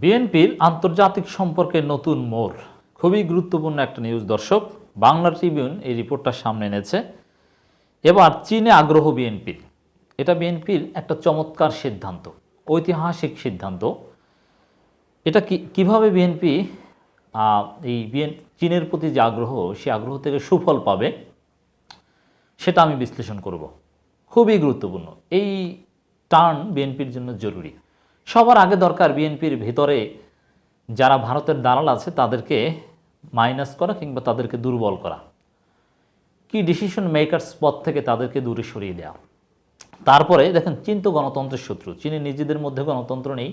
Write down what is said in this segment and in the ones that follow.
বিএনপির আন্তর্জাতিক সম্পর্কে নতুন মোড়। খুবই গুরুত্বপূর্ণ একটা নিউজ দর্শক। বাংলা ট্রিবিউন এই রিপোর্টটা সামনে এনেছে। এবার চীনে আগ্রহ বিএনপির এটা বিএনপির একটা চমৎকার সিদ্ধান্ত, ঐতিহাসিক সিদ্ধান্ত। এটা কীভাবে বিএনপি এই বিএন, চীনের প্রতি যে আগ্রহ, সে আগ্রহ থেকে সুফল পাবে, সেটা আমি বিশ্লেষণ করব। খুবই গুরুত্বপূর্ণ। এই টার্ন বিএনপির জন্য জরুরি। সবার আগে দরকার বিএনপির ভিতরে যারা ভারতের দালাল আছে তাদেরকে মাইনাস করা কিংবা তাদেরকে দুর্বল করা। কি ডিসিশন মেকার্স পদ থেকে তাদেরকে দূরে সরিয়ে দেওয়া তারপরে দেখেন, চীন তো গণতন্ত্রের শত্রু। চীনের নিজেদের মধ্যে গণতন্ত্র নেই।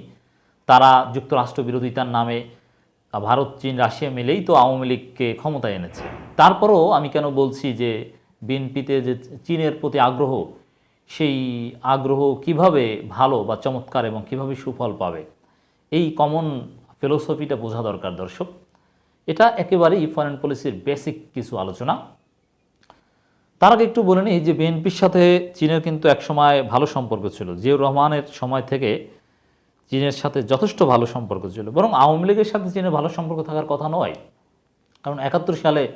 তারা যুক্তরাষ্ট্র বিরোধিতার নামে ভারত, চীন, রাশিয়া মিলেই তো আওয়ামী লীগকে ক্ষমতায় এনেছে। তারপরও আমি কেন বলছি যে বিএনপিতে যে চীনের প্রতি আগ্রহ সেই আগ্রহ কীভাবে ভালো বা চমৎকার এবং কীভাবে সুফল পাবে? এই কমন ফিলোসফিটা বোঝা দরকার দর্শক। এটা একেবারেই ফরেন পলিসির বেসিক কিছু আলোচনা। তার আগে একটু বলে নিই যে বিএনপির সাথে চীনের কিন্তু একসময় ভালো সম্পর্ক ছিল। জিয়াউর রহমানের সময় থেকে চীনের সাথে যথেষ্ট ভালো সম্পর্ক ছিল। বরং আওয়ামী লীগের সাথে চীনের ভালো সম্পর্ক থাকার কথা নয়। কারণ একাত্তর সালে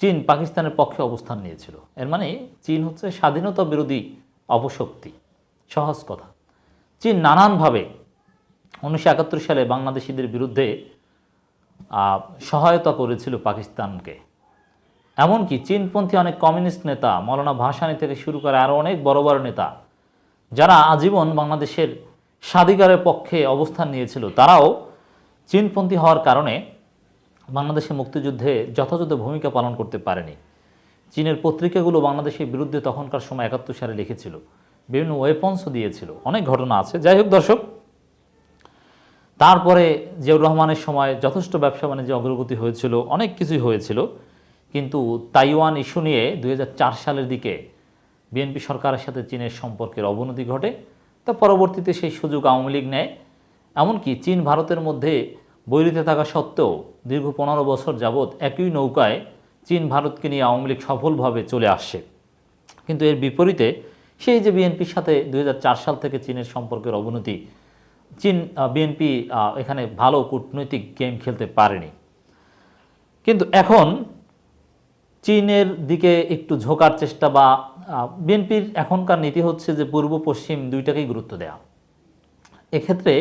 চীন পাকিস্তানের পক্ষে অবস্থান নিয়েছিল। এর মানে চীন হচ্ছে স্বাধীনতা বিরোধী অপশক্তি। সহজ কথা। চীন নানানভাবে উনিশশো একাত্তর সালে বাংলাদেশিদের বিরুদ্ধে সহায়তা করেছিল পাকিস্তানকে। এমনকি চীনপন্থী অনেক কমিউনিস্ট নেতা, মৌলানা ভাসানি থেকে শুরু করে আরও অনেক বড় বড় নেতা, যারা আজীবন বাংলাদেশের স্বাধিকারের পক্ষে অবস্থান নিয়েছিল, তারাও চীনপন্থী হওয়ার কারণে বাংলাদেশের মুক্তিযুদ্ধে যথাযথ ভূমিকা পালন করতে পারেনি। চীনের পত্রিকাগুলো বাংলাদেশের বিরুদ্ধে তখনকার সময় একাত্তর সালে লিখেছিল। বিভিন্ন ওয়েপন্সও দিয়েছিল। অনেক ঘটনা আছে। যাই হোক দর্শক, তারপরে জিয়াউর রহমানের সময় যথেষ্ট ব্যবসা বাণিজ্যে অগ্রগতি হয়েছিল, অনেক কিছুই হয়েছিল। কিন্তু তাইওয়ান ইস্যু নিয়ে দুই হাজার চার সালের দিকে বিএনপি সরকারের সাথে চীনের সম্পর্কের অবনতি ঘটে। তা পরবর্তীতে সেই সুযোগ আওয়ামী লীগ নেয়। এমনকি চীন, ভারতের মধ্যে বৈরিতে থাকা সত্ত্বেও দীর্ঘ পনেরো বছর যাবৎ একই নৌকায় চীন ভারতকে নিয়ে আওয়ামী লীগ সফলভাবে চলে আসছে। কিন্তু এর বিপরীতে সেই যে বিএনপির সাথে দু হাজার চার সাল থেকে চীনের সম্পর্কের অবনতি, চীন বিএনপি এখানে ভালো কূটনৈতিক গেম খেলতে পারেনি। কিন্তু এখন চীনের দিকে একটু ঝোঁকার চেষ্টা বা বিএনপির এখনকার নীতি হচ্ছে যে পূর্ব পশ্চিম দুইটাকেই গুরুত্ব দেওয়া এক্ষেত্রে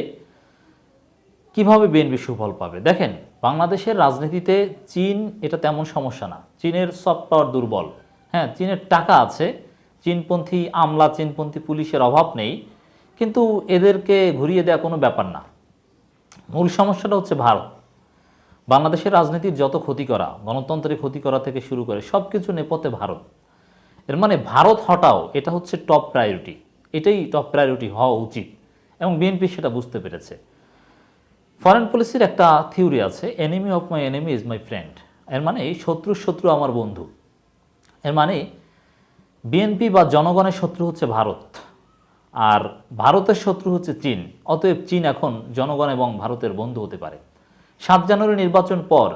কীভাবে বিএনপি সুফল পাবে? দেখেন বাংলাদেশের রাজনীতিতে চীন, এটা তেমন সমস্যা না। চীনের সফট পাওয়ার দুর্বল। হ্যাঁ চীনের টাকা আছে, চীনপন্থী আমলা, চীনপন্থী পুলিশের অভাব নেই, কিন্তু এদেরকে ঘুরিয়ে দেওয়া কোনো ব্যাপার না। মূল সমস্যাটা হচ্ছে ভারত। বাংলাদেশের রাজনীতির যত ক্ষতি করা গণতন্ত্রের ক্ষতি করা থেকে শুরু করে সব কিছু নেপথ্যে ভারত। এর মানে ভারত হটাও, এটা হচ্ছে টপ প্রায়োরিটি এটাই টপ প্রায়োরিটি হওয়া উচিত। এবং বিএনপি সেটা বুঝতে পেরেছে। ফরেন পলিসির একটা থিওরি আছে enemy of my enemy is my friend এর মানে শত্রু শত্রু আমার বন্ধু. এর মানে বিএনপি বা জনগণের শত্রু হচ্ছে ভারত, আর ভারতের শত্রু হচ্ছে চীন। অতএব চীন এখন জনগণ এবং ভারতের বন্ধু হতে পারে। সাত জানুয়ারি নির্বাচন পর,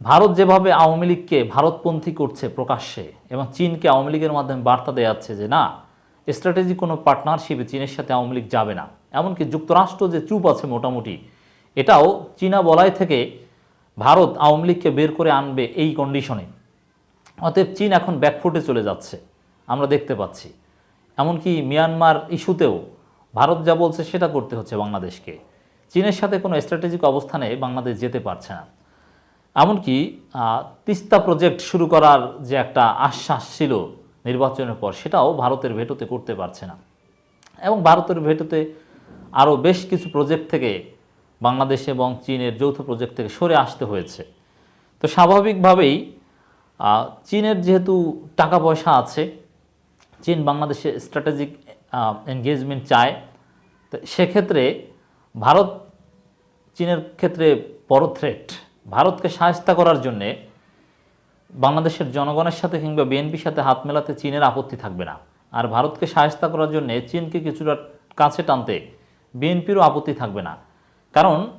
ভারত যেভাবে আওয়ামী লীগকে ভারতপন্থী করছে প্রকাশ্যে এবং চীনকে আওয়ামী লীগের মাধ্যমে বার্তা দেওয়া যাচ্ছে যে, না স্ট্র্যাটেজি কোনো পার্টনারশিপে চীনের সাথে আওয়ামী লীগ যাবে না। এমনকি যুক্তরাষ্ট্র যে চুপ আছে মোটামুটি, এটাও চীনা বলয় থেকে ভারত আওয়ামী লীগকে বের করে আনবে এই কন্ডিশনে অতএব চীন এখন ব্যাকফুটে চলে যাচ্ছে, আমরা দেখতে পাচ্ছি। এমনকি মিয়ানমার ইস্যুতেও ভারত যা বলছে সেটা করতে হচ্ছে বাংলাদেশকে। চীনের সাথে কোনো স্ট্র্যাটেজিক অবস্থানে বাংলাদেশ যেতে পারছে না। এমনকি তিস্তা প্রজেক্ট শুরু করার যে একটা আশ্বাস ছিল নির্বাচনের পর, সেটাও ভারতের ভেটোতে করতে পারছে না। এবং ভারতের ভেটোতে আরও বেশ কিছু প্রজেক্ট থেকে বাংলাদেশ এবং চীনের যৌথ প্রজেক্ট থেকে সরে আসতে হয়েছে। তো স্বাভাবিকভাবেই চীনের যেহেতু টাকা পয়সা আছে, চীন বাংলাদেশে স্ট্র্যাটেজিক এনগেজমেন্ট চায়, তো সেক্ষেত্রে ভারত চীনের ক্ষেত্রে বড় থ্রেট ভারতকে সাহায্য করার জন্যে বাংলাদেশের জনগণের সাথে কিংবা বিএনপির সাথে হাত মেলাতে চীনের আপত্তি থাকবে না। আর ভারতকে সাহায্য করার জন্যে চীনকে কিছুটা কাছে টানতে বিএনপিরও আপত্তি থাকবে না। কারণ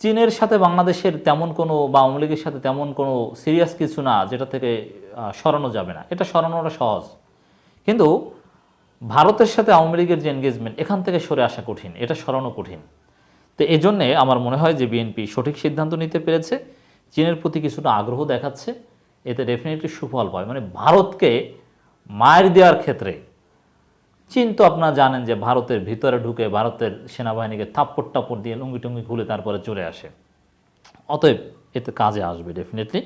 চীনের সাথে বাংলাদেশের তেমন কোনো বা আওয়ামী সাথে তেমন কোনো সিরিয়াস কিছু না যেটা থেকে সরানো যাবে না। এটা সরানোটা সহজ। কিন্তু ভারতের সাথে আওয়ামী লীগের যে এনগেজমেন্ট এখান থেকে সরে আসা কঠিন। এটা সরানো কঠিন। তো এই জন্যে আমার মনে হয় যে বিএনপি সঠিক সিদ্ধান্ত নিতে পেরেছে। চীনের প্রতি কিছুটা আগ্রহ দেখাচ্ছে। এতে ডেফিনেটলি সুফল পায় মানে ভারতকে মায়ের দেওয়ার ক্ষেত্রে চীন তো আপনারা জানেন যে ভারতের ভিতরে ঢুকে ভারতের সেনাবাহিনীকে থাপ্পড় টাপ্পড় দিয়ে লুঙ্গি টুঙ্গি খুলে তারপরে চলে আসে। অতএব এতে কাজে আসবে ডেফিনেটলি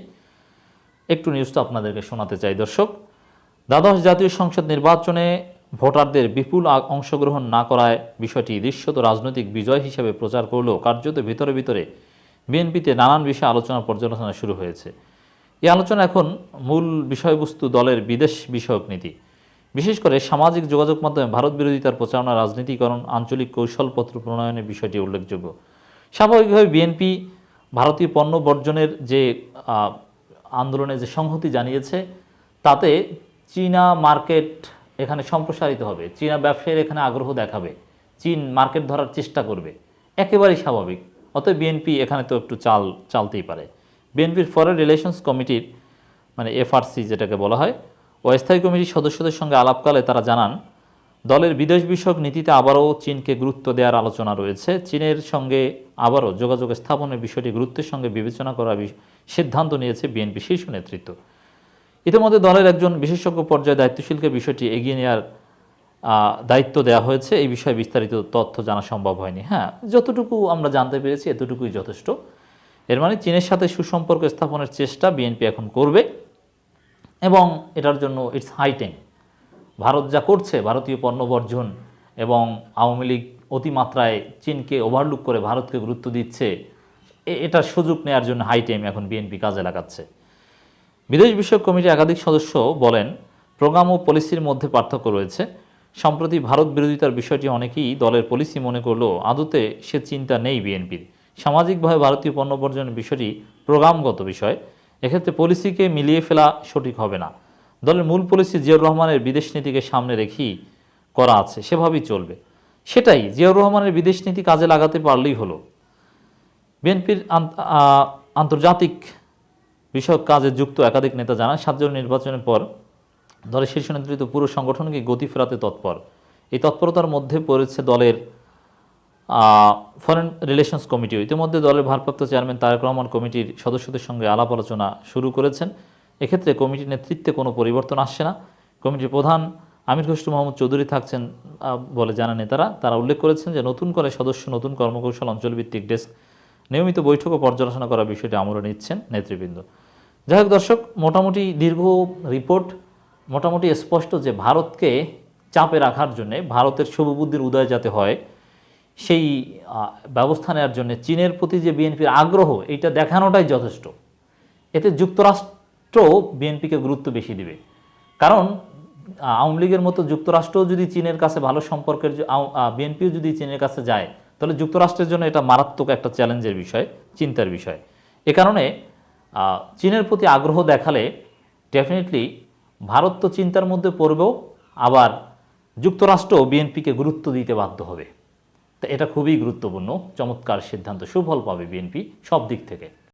একটু নিউজটা আপনাদেরকে শোনাতে চাই, দর্শক। দ্বাদশ জাতীয় সংসদ নির্বাচনে ভোটারদের বিপুল অংশগ্রহণ না করায় বিষয়টি দৃশ্যত রাজনৈতিক বিজয় হিসেবে প্রচার করলেও কার্যত ভিতরে ভিতরে বিএনপিতে নানান বিষয়ে আলোচনা পর্যালোচনা শুরু হয়েছে। এই আলোচনা এখন মূল বিষয়বস্তু দলের বিদেশ বিষয়ক নীতি। বিশেষ করে সামাজিক যোগাযোগ মাধ্যমে ভারত বিরোধিতার প্রচারণা, রাজনীতিকরণ, আঞ্চলিক কৌশলপত্র প্রণয়নের বিষয়টি উল্লেখযোগ্য। স্বাভাবিকভাবে বিএনপি ভারতীয় পণ্য বর্জনের যে আন্দোলনে যে সংহতি জানিয়েছে, তাতে চীনা মার্কেট এখানে সম্প্রসারিত হবে। চীনা ব্যবসায়ীর এখানে আগ্রহ দেখাবে। চীন মার্কেট ধরার চেষ্টা করবে। একেবারেই স্বাভাবিক। অতএব বিএনপি এখানে তো একটু চাল, চালতেই পারে। বিএনপির ফরেন রিলেশনস কমিটির মানে এফআরসি যেটাকে বলা হয় অস্থায়ী কমিটির সদস্যদের সঙ্গে আলাপকালে তারা জানান, দলের বিদেশ বিষয়ক নীতিতে আবারও চীনকে গুরুত্ব দেওয়ার আলোচনা রয়েছে। চীনের সঙ্গে আবারও যোগাযোগ স্থাপনের বিষয়টি গুরুত্বের সঙ্গে বিবেচনা করার সিদ্ধান্ত নিয়েছে বিএনপি শীর্ষ নেতৃত্ব। ইতিমধ্যে দলের একজন বিশেষজ্ঞ পর্যায়ে দায়িত্বশীলকে বিষয়টি এগিয়ে নেওয়ার দায়িত্ব দেওয়া হয়েছে। এই বিষয়ে বিস্তারিত তথ্য জানা সম্ভব হয়নি। হ্যাঁ যতটুকু আমরা জানতে পেরেছি এতটুকুই যথেষ্ট। এর মানে চীনের সাথে সুসম্পর্ক স্থাপনের চেষ্টা বিএনপি এখন করবে। এবং এটার জন্য ইটস হাই ভারত যা করছে, ভারতীয় পণ্য বর্জন এবং আওয়ামী লীগ অতিমাত্রায় চীনকে ওভারলুক করে ভারতকে গুরুত্ব দিচ্ছে, এ- এটার সুযোগ নেওয়ার জন্য হাই টাইম এখন বিএনপি কাজে লাগাচ্ছে। বিদেশ বিষয়ক কমিটির একাধিক সদস্য বলেন প্রোগ্রাম ও পলিসির মধ্যে পার্থক্য রয়েছে। সম্প্রতি ভারত বিরোধিতার বিষয়টি অনেকেই দলের পলিসি মনে করলেও আদতে সে চিন্তা নেই বিএনপির সামাজিকভাবে ভারতীয় পণ্য বর্জনের বিষয়টি প্রোগ্রামগত বিষয়। এক্ষেত্রে পলিসিকে মিলিয়ে ফেলা সঠিক হবে না। দলের মূল পলিসি জিয়াউর রহমানের বিদেশ নীতিকে সামনে রেখেই করা আছে, সেভাবেই চলবে। সেটাই, জিয়াউর রহমানের বিদেশ নীতি কাজে লাগাতে পারলেই হলো। বিএনপির আন্তর্জাতিক বিষয়ক কাজে যুক্ত একাধিক নেতা জানান সাতজন নির্বাচনের পর দলের শীর্ষ নেতৃত্ব পুরো সংগঠনকে গতি ফেরাতে তৎপর। এই তৎপরতার মধ্যে পড়েছে দলের ফরেন রিলেশনস কমিটিও ইতিমধ্যে দলের ভারপ্রাপ্ত চেয়ারম্যান তারেক রহমান কমিটির সদস্যদের সঙ্গে আলাপ আলোচনা শুরু করেছেন। এক্ষেত্রে কমিটির নেতৃত্বে কোনো পরিবর্তন আসছে না। কমিটির প্রধান আমির খসরু মোহাম্মদ চৌধুরী থাকছেন বলে জানা নেতারা। তারা উল্লেখ করেছেন যে নতুন করে সদস্য, নতুন কর্মকৌশল, অঞ্চলভিত্তিক ডেস্ক, নিয়মিত বৈঠক ও পর্যালোচনা করার বিষয়টি আমলে নিচ্ছেন নেতৃবৃন্দ। যাই হোক দর্শক, মোটামুটি দীর্ঘ রিপোর্ট, মোটামুটি স্পষ্ট যে ভারতকে চাপে রাখার জন্যে ভারতের শুভবুদ্ধির উদয় যাতে হয় সেই ব্যবস্থা নেওয়ার জন্য চীনের প্রতি যে বিএনপির আগ্রহ, এইটা দেখানোটাই যথেষ্ট। এতে যুক্তরাষ্ট্র বিএনপিকে গুরুত্ব বেশি দিবে। কারণ আওয়ামী লীগের মতো যুক্তরাষ্ট্রও যদি চীনের কাছে ভালো সম্পর্কের বিএনপিও যদি চীনের কাছে যায়, তাহলে যুক্তরাষ্ট্রের জন্য এটা মারাত্মক একটা চ্যালেঞ্জের বিষয়, চিন্তার বিষয়। এ কারণে চীনের প্রতি আগ্রহ দেখালে ডেফিনেটলি ভারত তো চিন্তার মধ্যে পড়বেও, আবার যুক্তরাষ্ট্র বিএনপিকে গুরুত্ব দিতে বাধ্য হবে। তো এটা খুবই গুরুত্বপূর্ণ চমৎকার সিদ্ধান্ত সুফল পাবে বিএনপি সব দিক থেকে।